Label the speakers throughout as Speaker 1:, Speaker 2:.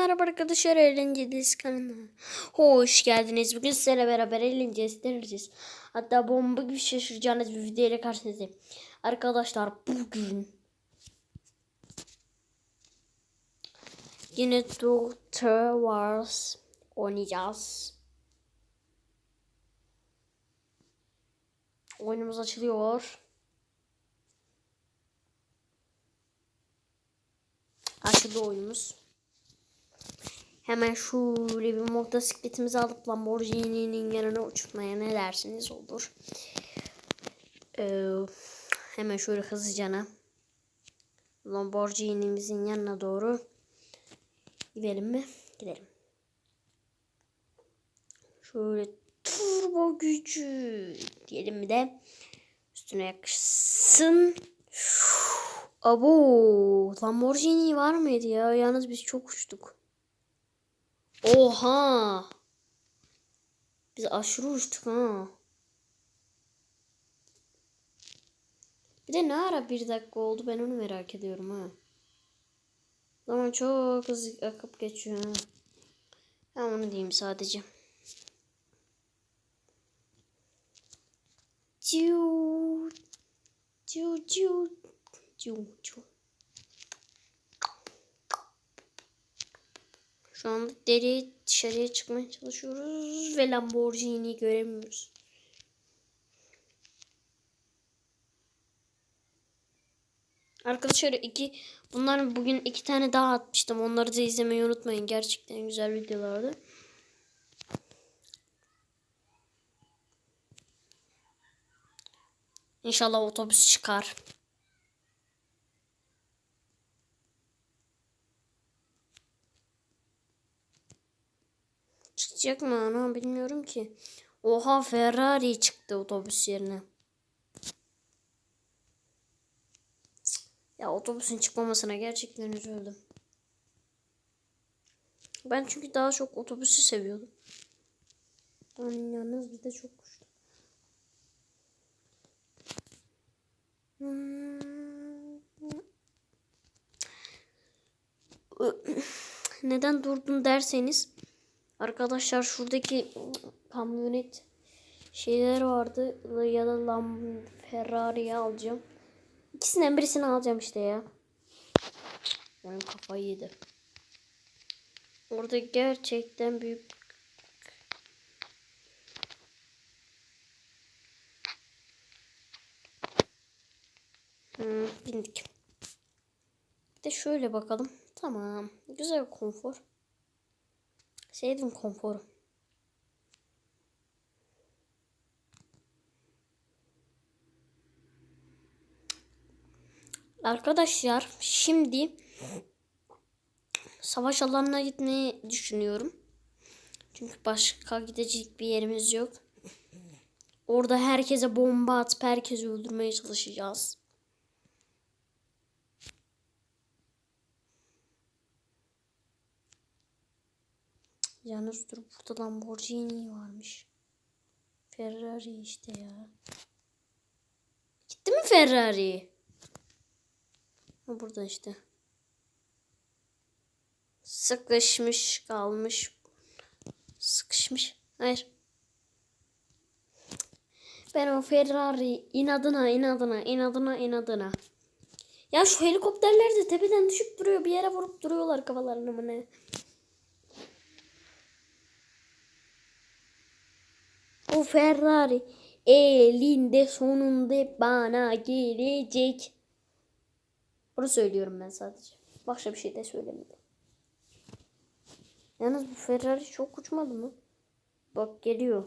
Speaker 1: merhaba arkadaşlar eğlenceliyiz kanalına. Hoş geldiniz. Bugün sizlerle beraber eğleneceğiz, deneyeceğiz. Hatta bomba gibi şaşıracağınız bir video ile karşınızdayım. Arkadaşlar bugün yine Doctor Wars oynayacağız. Oyunumuz açılıyor. Açıldı oyunumuz. Hemen şöyle bir motosikletimizi alıp Lamborghini'nin yanına uçurmaya ne dersiniz olur. Ee, hemen şöyle hızlıcana Lamborghini'mizin yanına doğru gidelim mi? Gidelim. Şöyle turbo gücü diyelim mi de üstüne yakışsın. Abo Lamborghini var mıydı ya? Yalnız biz çok uçtuk. Oha. Biz aşırı uçtuk ha. Bir de ne ara bir dakika oldu ben onu merak ediyorum ha. Zaman çok hızlı akıp geçiyor ha. Ben onu diyeyim sadece. Ciu. Ciu ciu. Ciu ciu. Şu anda deri dışarıya çıkmaya çalışıyoruz ve Lamborghini'yi göremiyoruz. Arkadaşlar iki bunların bugün iki tane daha atmıştım. Onları da izlemeyi unutmayın. Gerçekten güzel videolardı. İnşallah otobüs çıkar. Çıkacak mı ana bilmiyorum ki. Oha Ferrari çıktı otobüs yerine. Ya otobüsün çıkmamasına gerçekten üzüldüm. Ben çünkü daha çok otobüsü seviyordum. Yani yalnız bir de çok kuştu. Neden durdun derseniz Arkadaşlar şuradaki kamyonet şeyler vardı ya da Lam Ferrari'yi alacağım. İkisinden birisini alacağım işte ya. Benim kafayı yedi. Orada gerçekten büyük Hmm, bindik. Bir de şöyle bakalım. Tamam. Güzel konfor. Sevdim konforu. Arkadaşlar şimdi savaş alanına gitmeyi düşünüyorum. Çünkü başka gidecek bir yerimiz yok. Orada herkese bomba atıp herkesi öldürmeye çalışacağız. Yalnız dur burada Lamborghini varmış. Ferrari işte ya. Gitti mi Ferrari? Burada işte. Sıkışmış kalmış. Sıkışmış. Hayır. Ben o Ferrari inadına inadına inadına inadına. Ya şu helikopterler de tepeden düşüp duruyor. Bir yere vurup duruyorlar kafalarını mı ne? O Ferrari elinde sonunda bana gelecek. Bunu söylüyorum ben sadece. Başka bir şey de söylemedim. Yalnız bu Ferrari çok uçmadı mı? Bak geliyor.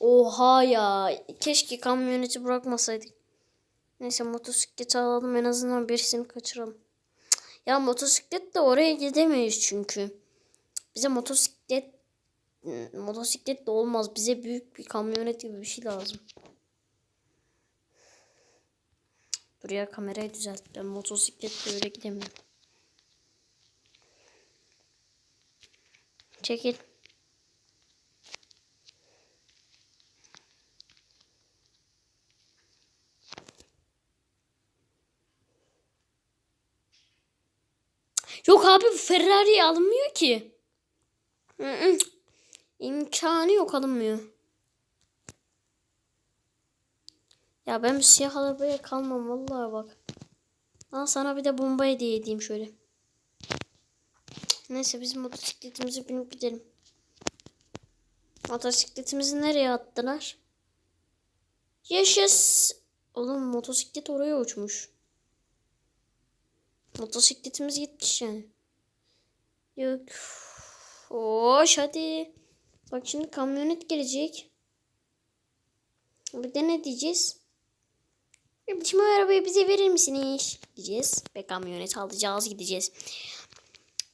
Speaker 1: Oha ya. Keşke kamyoneti bırakmasaydık. Neyse motosikleti alalım en azından birisini kaçıralım. Ya motosikletle oraya gidemeyiz çünkü. Bize motosiklet motosiklet de olmaz. Bize büyük bir kamyonet gibi bir şey lazım. Dur ya kamerayı düzelt. Ben motosikletle öyle gidemiyorum. Çekil. Yok abi Ferrari alınmıyor ki. İmkanı yok alınmıyor. Ya ben bir siyah arabaya kalmam vallahi bak. Al sana bir de bomba hediye edeyim şöyle. Neyse biz motosikletimizi binip gidelim. Motosikletimizi nereye attılar? Yaşas. Oğlum motosiklet oraya uçmuş. Motosikletimiz gitmiş yani. Yok. Hoş hadi. Bak şimdi kamyonet gelecek. Bir de ne diyeceğiz? O arabayı bize verir misiniz? Diyeceğiz. Ve kamyonet alacağız gideceğiz.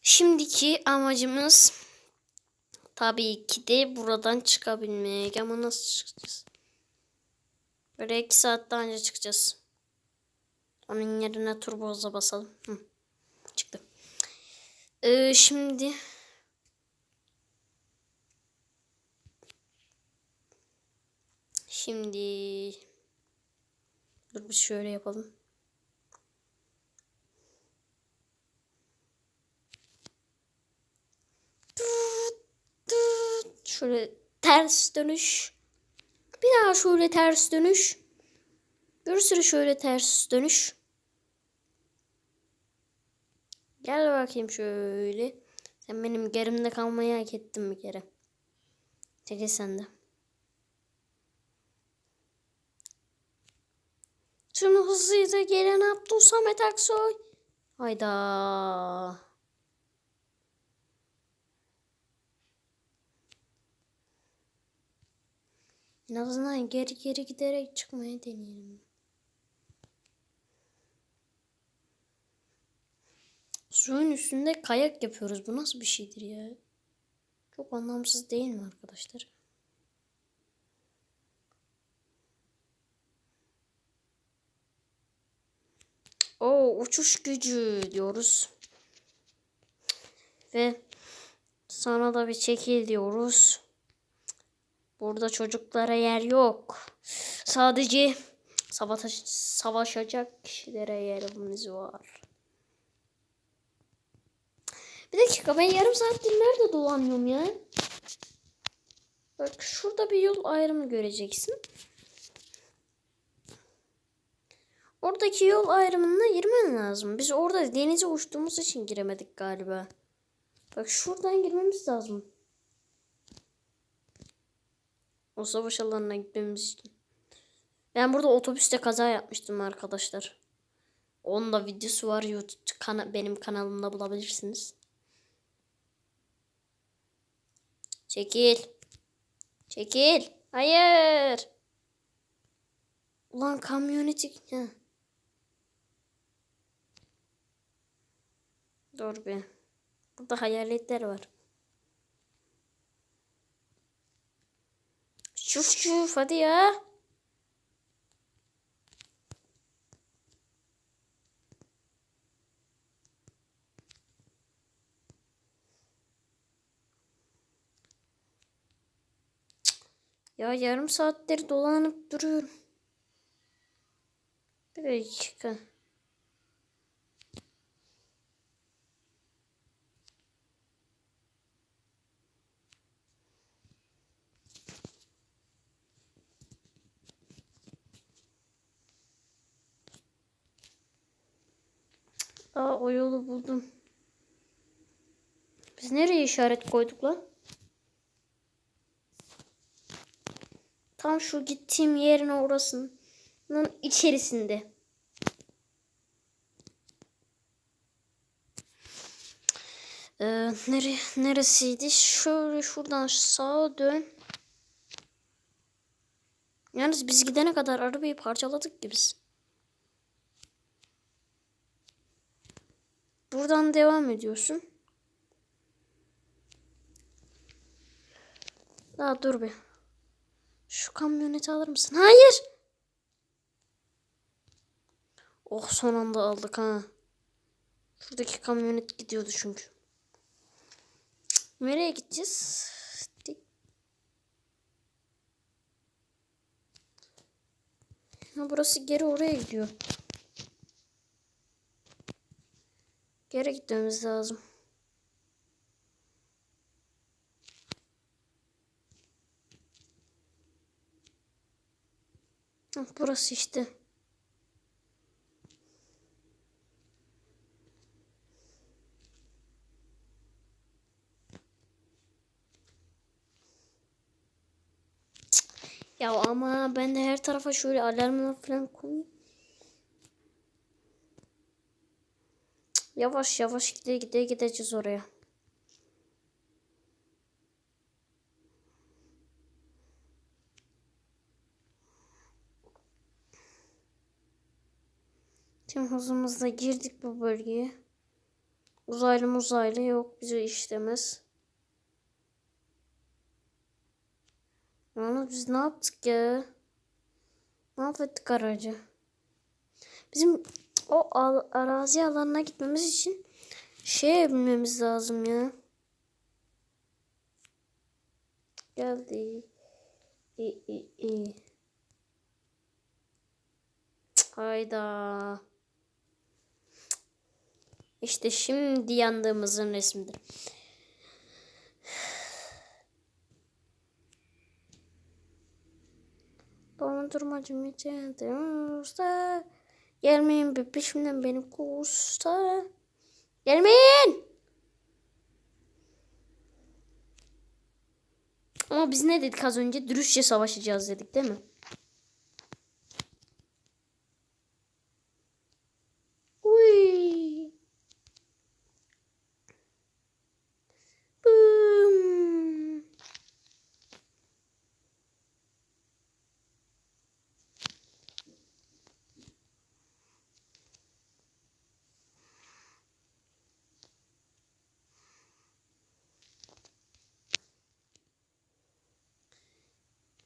Speaker 1: Şimdiki amacımız tabii ki de buradan çıkabilmek. Ama nasıl çıkacağız? Böyle iki saat daha önce çıkacağız. Onun yerine turboza basalım. Hı. Çıktı. Ee, şimdi Şimdi dur bir şöyle yapalım. Şöyle ters dönüş. Bir daha şöyle ters dönüş. Bir sürü şöyle ters dönüş. Gel bakayım şöyle. Sen benim gerimde kalmayı hak ettin bir kere. Çekil sen de. Tüm hızıyla gelen Abdul Samet Aksoy. Hayda. En azından geri geri giderek çıkmaya deneyelim. Suyun üstünde kayak yapıyoruz. Bu nasıl bir şeydir ya? Çok anlamsız değil mi arkadaşlar? O uçuş gücü diyoruz. Ve sana da bir çekil diyoruz. Burada çocuklara yer yok. Sadece savaş, savaşacak kişilere yerimiz var. Bir dakika ben yarım saattir nerede dolanıyorum ya? Bak şurada bir yol ayrımı göreceksin. Oradaki yol ayrımına girmen lazım. Biz orada denize uçtuğumuz için giremedik galiba. Bak şuradan girmemiz lazım. O savaş alanına gitmemiz için. Ben burada otobüste kaza yapmıştım arkadaşlar. Onun da videosu var YouTube kana benim kanalımda bulabilirsiniz. Çekil. Çekil. Hayır. Ulan kamyoneti... Heh. Dur bir. Burada hayaletler var. Şuf şuf hadi ya. Ya yarım saattir dolanıp duruyorum. Bir dakika. Aa o yolu buldum. Biz nereye işaret koyduk lan? Tam şu gittiğim yerin orasının içerisinde. Ee, nere, neresiydi? Şöyle şuradan sağa dön. Yalnız biz gidene kadar arabayı parçaladık ki biz. Buradan devam ediyorsun. Daha dur bir. Şu kamyoneti alır mısın? Hayır. Oh son anda aldık ha. Şuradaki kamyonet gidiyordu çünkü. Nereye gideceğiz? Ha, burası geri oraya gidiyor. Geri gitmemiz lazım. Hah, Burası işte. Ya ama ben de her tarafa şöyle alarmlar falan koyayım. Yavaş yavaş gide gide gideceğiz oraya. Şimdi hızımızla girdik bu bölgeye. Uzaylı uzaylı yok bizi işlemez. Yalnız biz ne yaptık ya? Mahvettik aracı. Bizim o al- arazi alanına gitmemiz için şey bilmemiz lazım ya. Geldi. İyi iyi iyi. Hayda. İşte şimdi yandığımızın resmidir. Dondurmacı mücadele usta. Gelmeyin bir peşimden beni kusta. Gelmeyin. Ama biz ne dedik az önce? Dürüstçe savaşacağız dedik değil mi? Uy. Boom.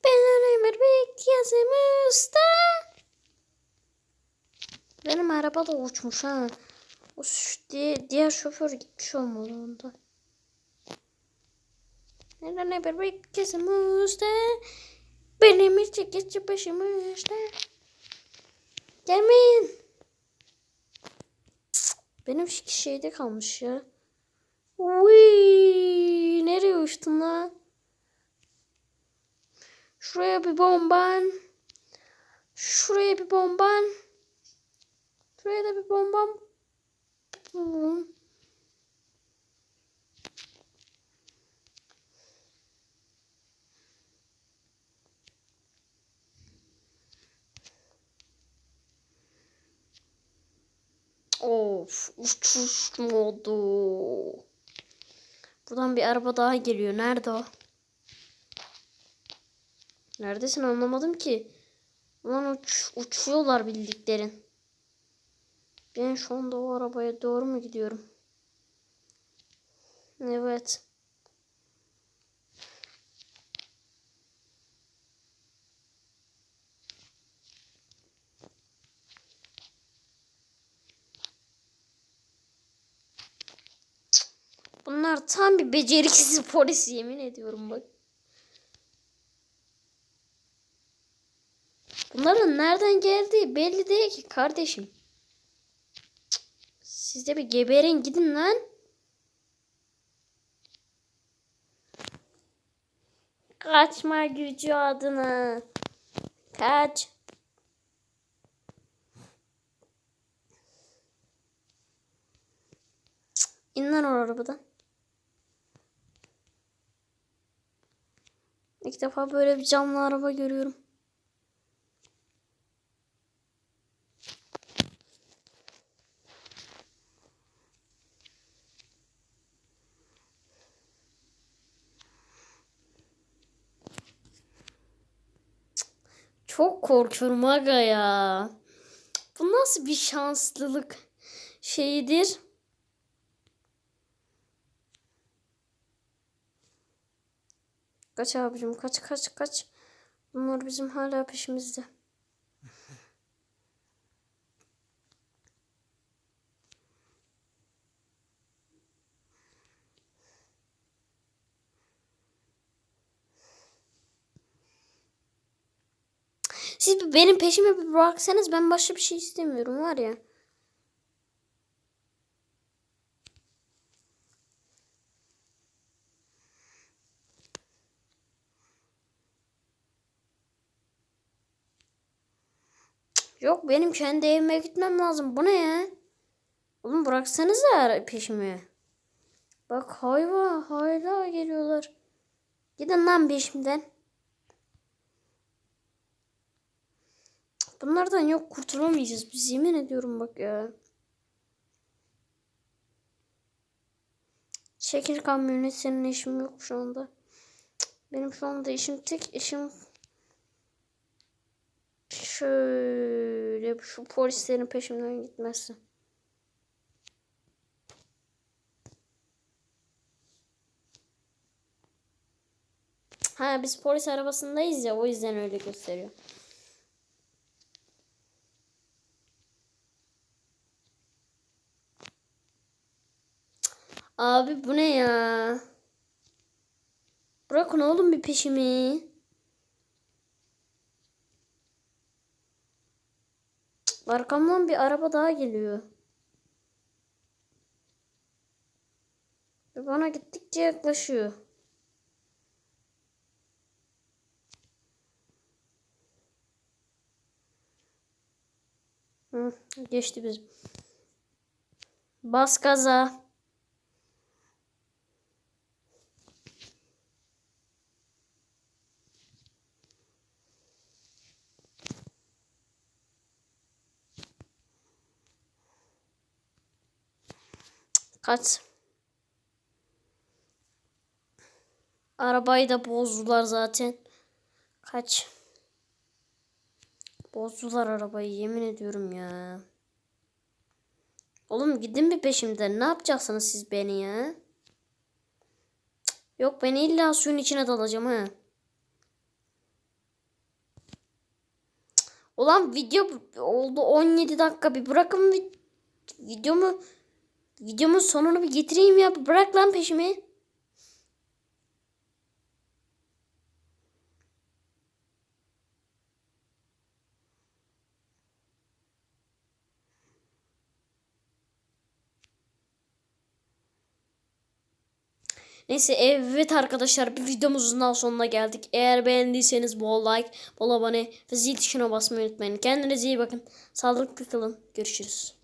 Speaker 1: Benim bir yazımızda. Benim araba da uçmuş ha. O diye, diğer şoför gitmiş olmalı onda. Neden bir beklesimizde Benim için geçi başımızda Gelmeyin. Benim şeyde kalmış ya. Uy, Nereye uçtun lan? Şuraya bir bomban. Şuraya bir bomban Şuraya da bir bomban Bum. Of uçuş modu. Buradan bir araba daha geliyor. Nerede o? Neredesin anlamadım ki. Ulan uç, uçuyorlar bildiklerin. Ben şu anda o arabaya doğru mu gidiyorum? Evet. Bunlar tam bir beceriksiz polis yemin ediyorum bak. Bunların nereden geldiği belli değil ki kardeşim. Siz de bir geberin gidin lan. Kaçma gücü adına. Kaç. İn lan o arabadan. İlk defa böyle bir camlı araba görüyorum. Çok korkuyorum aga ya. Bu nasıl bir şanslılık şeyidir? Kaç abicim kaç kaç kaç. Bunlar bizim hala peşimizde. benim peşime bıraksanız ben başka bir şey istemiyorum var ya. Yok benim kendi evime gitmem lazım. Bu ne ya? Oğlum bıraksanız da peşimi. Bak hayva hayla geliyorlar. Gidin lan peşimden. Bunlardan yok kurtulamayacağız biz yemin ediyorum bak ya. Çekil kamyonet senin işim yok şu anda. Benim şu anda işim tek işim şöyle şu polislerin peşimden gitmesi. Ha biz polis arabasındayız ya o yüzden öyle gösteriyor. Abi bu ne ya? Bırakın oğlum bir peşimi. Arkamdan bir araba daha geliyor. Ve bana gittikçe yaklaşıyor. Hı, geçti bizim. Bas gaza. Kaç. Arabayı da bozdular zaten. Kaç. Bozdular arabayı yemin ediyorum ya. Oğlum gidin bir peşimden. Ne yapacaksınız siz beni ya? Yok ben illa suyun içine dalacağım ha. Cık, Ulan video oldu 17 dakika bir bırakın videomu videomun sonunu bir getireyim ya. Bırak lan peşimi. Neyse evet arkadaşlar bir videomuzun daha sonuna geldik. Eğer beğendiyseniz bol like, bol abone ve zil tuşuna basmayı unutmayın. Kendinize iyi bakın. Sağlıklı kalın. Görüşürüz.